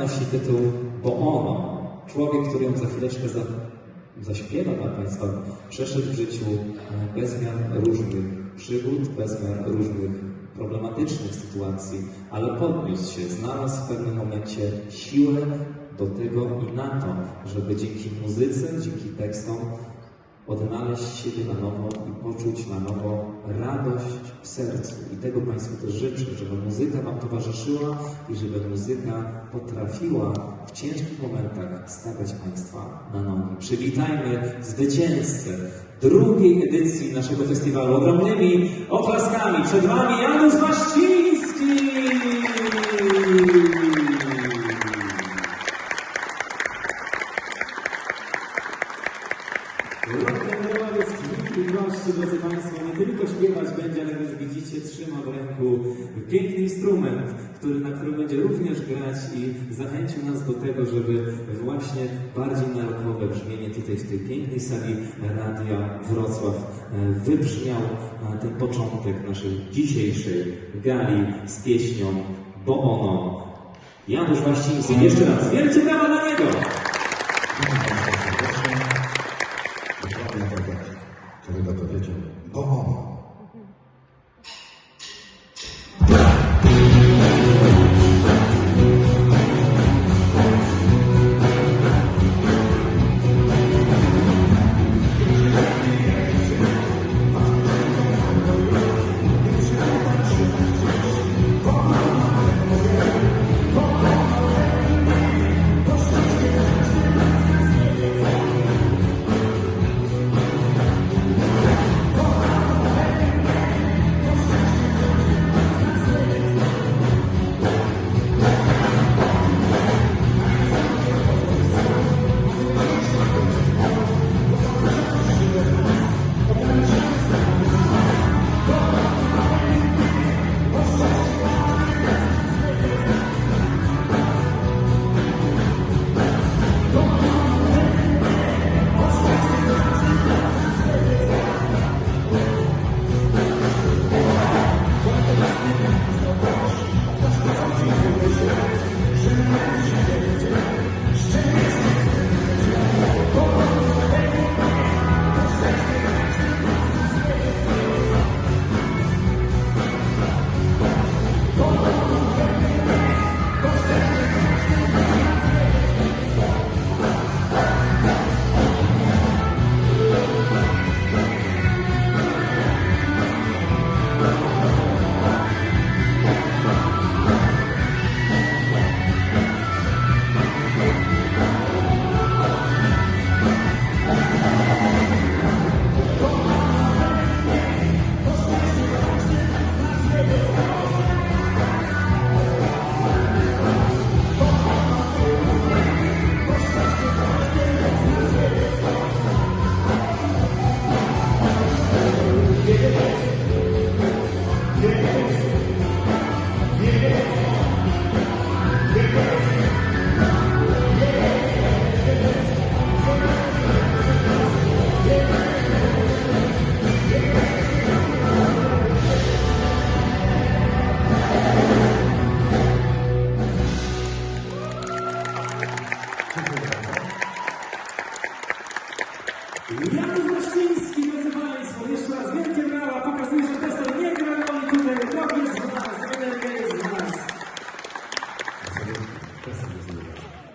nosi tytuł Bo ono. Człowiek, który ją za chwileczkę za, zaśpiewa dla Państwa, przeszedł w życiu bezmiar różnych przygód, bezmiar różnych problematycznych sytuacji, ale podniósł się, znalazł w pewnym momencie siłę do tego i na to, żeby dzięki muzyce, dzięki tekstom odnaleźć siebie na nowo i poczuć na nowo radość w sercu. I tego Państwu też życzę, żeby muzyka Wam towarzyszyła i żeby muzyka potrafiła w ciężkich momentach stawiać Państwa na nogi. Przywitajmy zwycięzcę drugiej edycji naszego festiwalu ogromnymi oklaskami. Przed Wami Janusz Waściński! Gości, drodzy Państwo, nie tylko śpiewać będzie, ale jak widzicie, trzyma w ręku piękny instrument, który, na którym będzie również grać i zachęcił nas do tego, żeby właśnie bardziej narodowe brzmienie tutaj w tej pięknej sali Radia Wrocław e, wybrzmiał ten początek naszej dzisiejszej gali z pieśnią Bo ono. Janusz Waściński, jeszcze raz, wielkie brawa dla niego!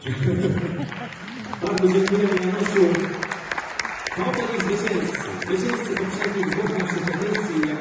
ben böcekleri nasıl